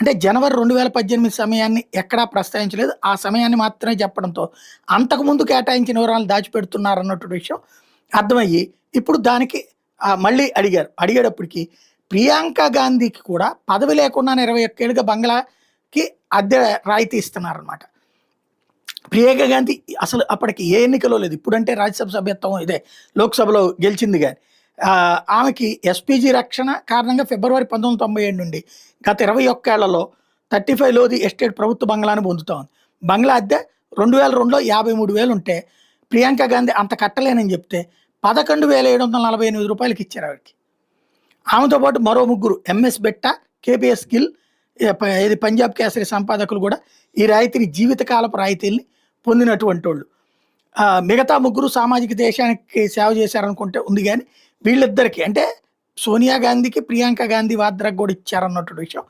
అంటే జనవరి రెండు వేల పద్దెనిమిది సమయాన్ని ఎక్కడా ప్రస్తావించలేదు. ఆ సమయాన్ని మాత్రమే చెప్పడంతో అంతకుముందు కేటాయించిన వివరాలు దాచిపెడుతున్నారు అన్నటువంటి విషయం అర్థమయ్యి ఇప్పుడు దానికి మళ్ళీ అడిగారు. అడిగేటప్పటికి ప్రియాంక గాంధీకి కూడా పదవి లేకుండానే ఇరవై ఒక్కేళ్ళుగా బంగ్లాకి అద్దె రాయితీ ఇస్తున్నారనమాట ప్రియాంక గాంధీ అసలు అప్పటికి ఏ ఎన్నికలో లేదు. ఇప్పుడంటే రాజ్యసభ సభ్యత్వం ఇదే లోక్సభలో గెలిచింది కానీ ఆమెకి ఎస్పీజీ రక్షణ కారణంగా ఫిబ్రవరి పంతొమ్మిది తొంభై ఏడు నుండి గత ఇరవై ఒక్కేళ్ళలో థర్టీ ఫైవ్ లోది ఎస్టేట్ ప్రభుత్వ బంగ్లాను పొందుతా ఉంది బంగ్లా అద్దె రెండు వేల రెండులో యాభై మూడు వేలు ఉంటే ప్రియాంక గాంధీ అంత కట్టలేనని చెప్తే పదకొండు వేల ఏడు వందల నలభై ఎనిమిది రూపాయలకి ఇచ్చారు ఆవిడకి. ఆమెతో పాటు మరో ముగ్గురు ఎంఎస్ బెట్ట కేపీఎస్ గిల్ ఇది పంజాబ్ కేసరి సంపాదకులు కూడా ఈ రాయితీని జీవితకాలపు రాయితీల్ని పొందినటువంటి వాళ్ళు. మిగతా ముగ్గురు సామాజిక దేశానికి సేవ చేశారనుకుంటే ఉంది కానీ వీళ్ళిద్దరికి అంటే సోనియా గాంధీకి ప్రియాంక గాంధీ వాద్రకు కూడా ఇచ్చారన్నటువంటి విషయం.